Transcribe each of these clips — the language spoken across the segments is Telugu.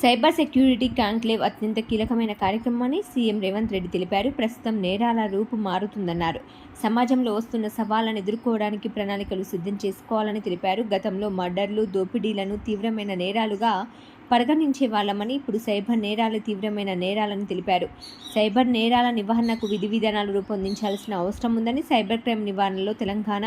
సైబర్ సెక్యూరిటీ కాంక్లేవ్ అత్యంత కీలకమైన కార్యక్రమమని సీఎం రేవంత్ రెడ్డి తెలిపారు. ప్రస్తుతం నేరాల రూపు మారుతుందన్నారు. సమాజంలో వస్తున్న సవాళ్ళను ఎదుర్కోవడానికి ప్రణాళికలు సిద్ధం చేసుకోవాలని తెలిపారు. గతంలో మర్డర్లు దోపిడీలను తీవ్రమైన నేరాలుగా పరిగణించే వాళ్ళమని ఇప్పుడు సైబర్ నేరాలు తీవ్రమైన నేరాలని తెలిపారు. సైబర్ నేరాల నివారణకు విధి విధానాలు రూపొందించాల్సిన అవసరం ఉందని సైబర్ క్రైమ్ నివారణలో తెలంగాణ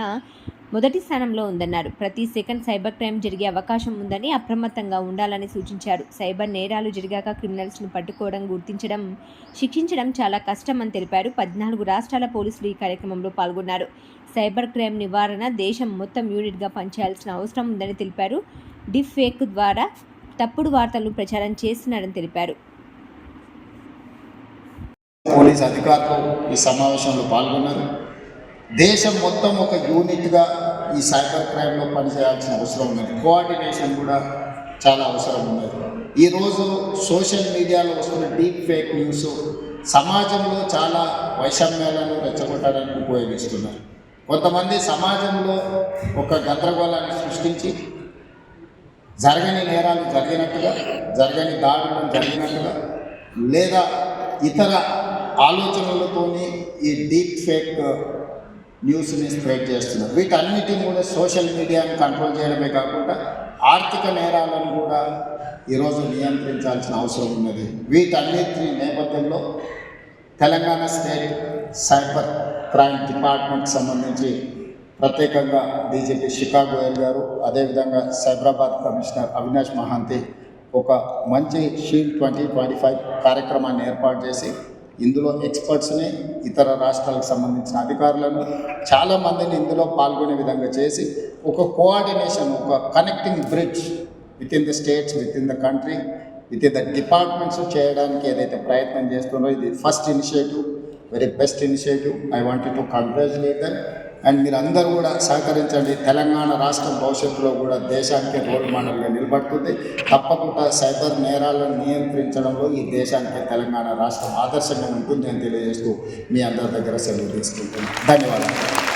మొదటి స్థానంలో ఉందన్నారు. ప్రతి సెకండ్ సైబర్ క్రైమ్ జరిగే అవకాశం ఉందని అప్రమత్తంగా ఉండాలని సూచించారు. సైబర్ నేరాలు జరిగాక క్రిమినల్స్ను పట్టుకోవడం గుర్తించడం శిక్షించడం చాలా కష్టమని తెలిపారు. పద్నాలుగు రాష్ట్రాల పోలీసులు ఈ కార్యక్రమంలో పాల్గొన్నారు. సైబర్ క్రైమ్ నివారణ దేశం మొత్తం యూనిట్గా పనిచేయాల్సిన అవసరం ఉందని తెలిపారు. డిఫ్ ఫేక్ ద్వారా తప్పుడు వార్తలు ప్రచారం చేస్తున్నారని తెలిపారు. పోలీస్ అధికారులు ఈ సమావేశంలో పాల్గొన్నారు. దేశం మొత్తం ఒక యూనిట్గా ఈ సైబర్ క్రైమ్లో పనిచేయాల్సిన అవసరం ఉన్నది. కోఆర్డినేషన్ కూడా చాలా అవసరం ఉన్నది. ఈరోజు సోషల్ మీడియాలో వస్తున్న డీప్ ఫేక్ న్యూస్ సమాజంలో చాలా వైషమ్యాలను రెచ్చగొట్టడానికి ఉపయోగిస్తున్నారు. కొంతమంది సమాజంలో ఒక గందరగోళాన్ని సృష్టించి జరగని నేరాలు జరిగినట్టుగా జరగని దాడులు జరిగినట్టుగా లేదా ఇతర ఆలోచనలతోని ఈ డీప్ ఫేక్ న్యూస్ని స్ప్రెడ్ చేస్తున్నారు. వీటన్నిటిని కూడా సోషల్ మీడియాని కంట్రోల్ చేయడమే కాకుండా ఆర్థిక నేరాలను కూడా ఈరోజు నియంత్రించాల్సిన అవసరం ఉన్నది. వీటన్నిటి నేపథ్యంలో తెలంగాణ స్టేట్ సైబర్ క్రైమ్ డిపార్ట్మెంట్కి సంబంధించి ప్రత్యేకంగా డీజీపీ శిఖా గోయల్ గారు అదేవిధంగా సైబరాబాద్ కమిషనర్ అవినాష్ మహాంతి ఒక మంచి షీల్డ్ ట్వంటీ ట్వంటీ ఫైవ్ కార్యక్రమాన్ని ఏర్పాటు చేసి ఇందులో ఎక్స్పర్ట్స్ని ఇతర రాష్ట్రాలకు సంబంధించిన అధికారులను చాలామందిని ఇందులో పాల్గొనే విధంగా చేసి ఒక కోఆర్డినేషన్ ఒక connecting bridge within the states within the country within the departments చేయడానికి ఏదైతే ప్రయత్నం చేస్తున్నారో ఇది first initiative very best initiative I wanted to congratulate then and మీరు అందరూ కూడా సహకరించండి. తెలంగాణ రాష్ట్రం భవిష్యత్తులో కూడా దేశానికి రోల్ మోడల్గా నిలబడుతుంది. తప్పకుండా సైబర్ నేరాలను నియంత్రించడంలో ఈ దేశానికి తెలంగాణ రాష్ట్రం ఆదర్శంగా ఉంటుంది అని తెలియజేస్తూ మీ అందరి దగ్గర సెలవు తీసుకుంటున్నాను. ధన్యవాదాలు.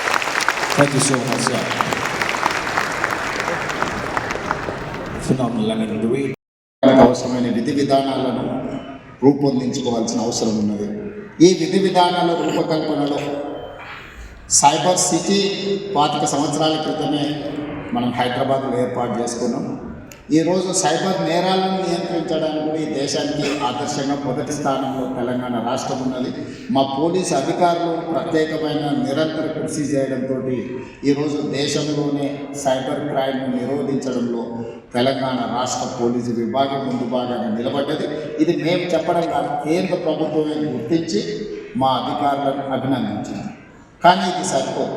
I mean, the way మనకు అవసరమైన విధి విధానాలను రూపొందించుకోవాల్సిన అవసరం ఉన్నది. ఈ విధి విధానాల రూపకల్పనలో సైబర్ సిటీ పాతిక సంవత్సరాల క్రితమే మనం హైదరాబాద్లో ఏర్పాటు చేసుకున్నాం. ఈరోజు సైబర్ నేరాలను నియంత్రించడానికి కూడా ఈ దేశానికి ఆదర్శంగా మొదటి స్థానంలో తెలంగాణ రాష్ట్రం ఉన్నది. మా పోలీసు అధికారులు ప్రత్యేకమైన నిరంతర కృషి చేయడంతో ఈరోజు దేశంలోనే సైబర్ క్రైమ్ను నిరోధించడంలో తెలంగాణ రాష్ట్ర పోలీసు విభాగం ముందు భాగాన్ని నిలబడ్డది. ఇది మేము చెప్పడం కాదు కేంద్ర ప్రభుత్వమే గుర్తించి మా అధికారులను అభినందించింది. కానీ ఇది సరిపోదు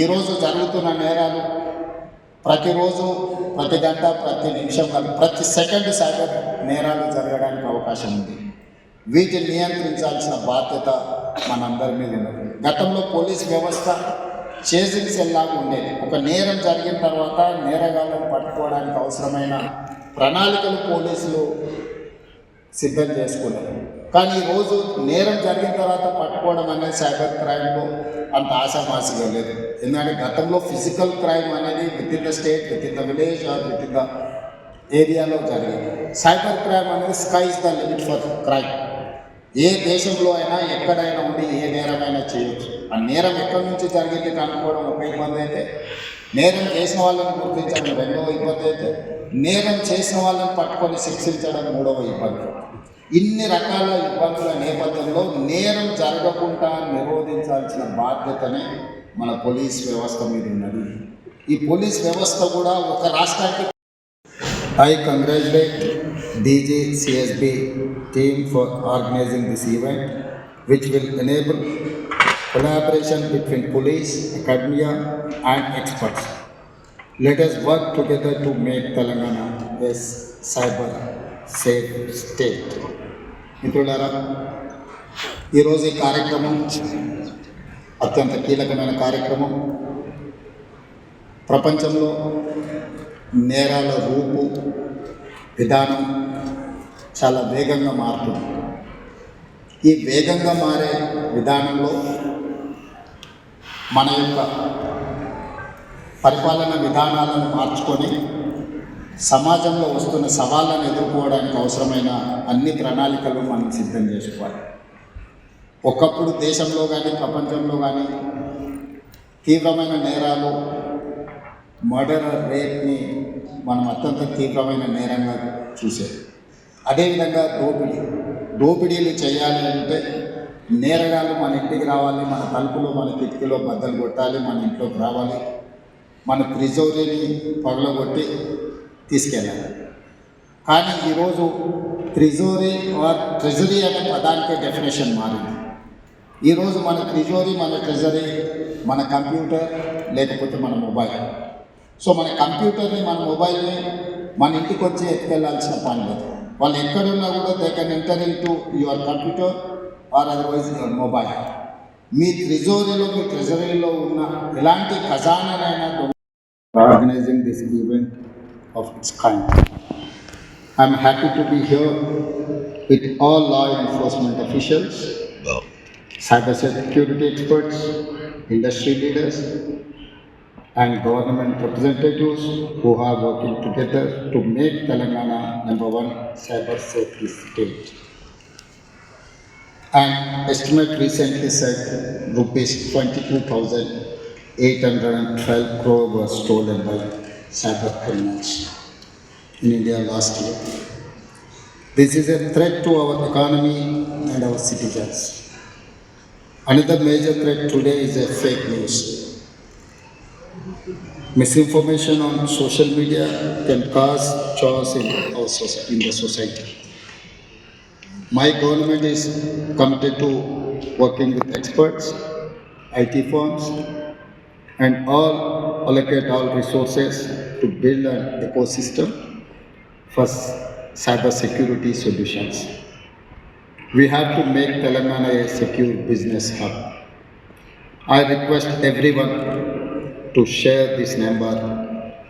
ఈరోజు జరుగుతున్న నేరాలు ప్రతిరోజు ప్రతి గంట ప్రతి నిమిషం కానీ ప్రతి సెకండ్ సైబర్ నేరాలు జరగడానికి అవకాశం ఉంది. వీటిని నియంత్రించాల్సిన బాధ్యత మనందరి మీద ఉన్నది. గతంలో పోలీస్ వ్యవస్థ చేజింగ్ సెల్లాగా ఉండేది. ఒక నేరం జరిగిన తర్వాత నేరగాళ్ళను పట్టుకోవడానికి అవసరమైన ప్రణాళికలు పోలీసులు సిద్ధం చేసుకోలేదు కానీ ఈరోజు నేరం జరిగిన తర్వాత పట్టుకోవడం అనేది సైబర్ క్రైమ్లో అంత ఆశామాసిగా లేదు. ఎందుకంటే గతంలో ఫిజికల్ క్రైమ్ అనేది within the state within the village or within the ఏరియాలో జరిగింది. సైబర్ క్రైమ్ అనేది sky is the limit for crime. ఏ దేశంలో అయినా ఎక్కడైనా ఉండి ఏ నేరమైనా చేయొచ్చు. ఆ నేరం ఎక్కడి నుంచి జరిగింది కనుక్కోవడం ఒక ఇబ్బంది అయితే నేరం చేసిన వాళ్ళని గుర్తించడం రెండవ ఇబ్బంది అయితే నేరం చేసిన వాళ్ళని పట్టుకొని శిక్షించడం మూడవ ఇబ్బంది. ఇన్ని రకాల ఇబ్బందుల నేపథ్యంలో నేరం జరగకుండా నిరోధించాల్సిన బాధ్యతనే మన పోలీస్ వ్యవస్థ మీద ఉన్నది ఈ పోలీస్ వ్యవస్థ కూడా ఒక రాష్ట్రానికి I congratulate DG CSB team for organising this event which will enable collaboration between police, academia, and experts. Let us work together to make Telangana a cyber safe state మిత్రులారా ఈరోజు ఈ కార్యక్రమం అత్యంత కీలకమైన కార్యక్రమం. ప్రపంచంలో నేరాల రూపు విధానం చాలా వేగంగా మారుతుంది. ఈ వేగంగా మారే విధానంలో మన యొక్క పరిపాలన విధానాలను మార్చుకొని సమాజంలో వస్తున్న సవాళ్ళను ఎదుర్కోవడానికి అవసరమైన అన్ని ప్రణాళికలు మనం సిద్ధం చేసుకోవాలి. ఒకప్పుడు దేశంలో కానీ ప్రపంచంలో కానీ తీవ్రమైన నేరాలు మర్డర్ రేప్ని మనం అత్యంత తీవ్రమైన నేరంగా చూసేది. అదేవిధంగా దోపిడీ. దోపిడీలు చేయాలి అంటే నేరగాళ్ళు మన ఇంటికి రావాలి మన తలుపులో మన కిటికీలో బద్దలు కొట్టాలి మన ఇంట్లోకి రావాలి మన త్రిజోరీని పగలగొట్టి తీసుకెళ్ళాలి కానీ ఈరోజు త్రిజోరీ ఆర్ ట్రెజరీ అనే పదానికి డెఫినేషన్ మారింది. ఈరోజు మన త్రిజోరీ మన ట్రెజరీ మన కంప్యూటర్ లేకపోతే మన మొబైల్. సో మన కంప్యూటర్ని మన మొబైల్ని మన ఇంటికి వచ్చి ఎత్తుకెళ్ళాల్సిన పని లేదు. వాళ్ళు ఎక్కడున్నా కూడా they can enter into your computer or otherwise your mobile మీ త్రిజోరీలో మీ ట్రెజరీలో ఉన్న ఎలాంటి ఖజానానైనా organising this event of its kind. I'm happy to be here with all law enforcement officials, cybersecurity experts, industry leaders, and government representatives who are working together to make Telangana number one cyber safety state. An estimate recently said rupees 22,812 crore was stolen by cyber criminals in India last year. This is a threat to our economy and our citizens. Another major threat today is a fake news. Misinformation on social media can cause chaos in, our soci- in the society. My government is committed to working with experts, IT firms, and all allocate all resources to build an ecosystem for cyber security solutions. We have to make Telangana a secure business hub. I request everyone to share this number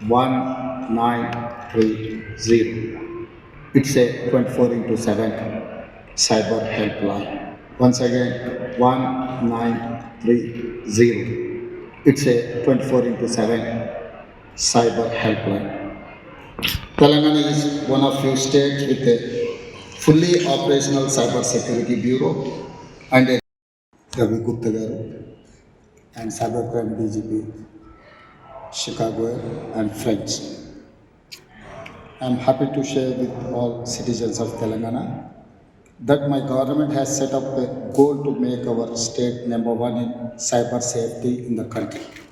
1930. It's a 24 into 7 cyber helpline. Once again, 1930. It's a 24 into 7 cyber helpline. Telangana is one of few states with a fully operational cyber security bureau and a Ravi Gupta garu and cybercrime DGP Chicago and friends. I'm happy to share with all citizens of Telangana that my government has set up a goal to make our state number one in cyber safety in the country.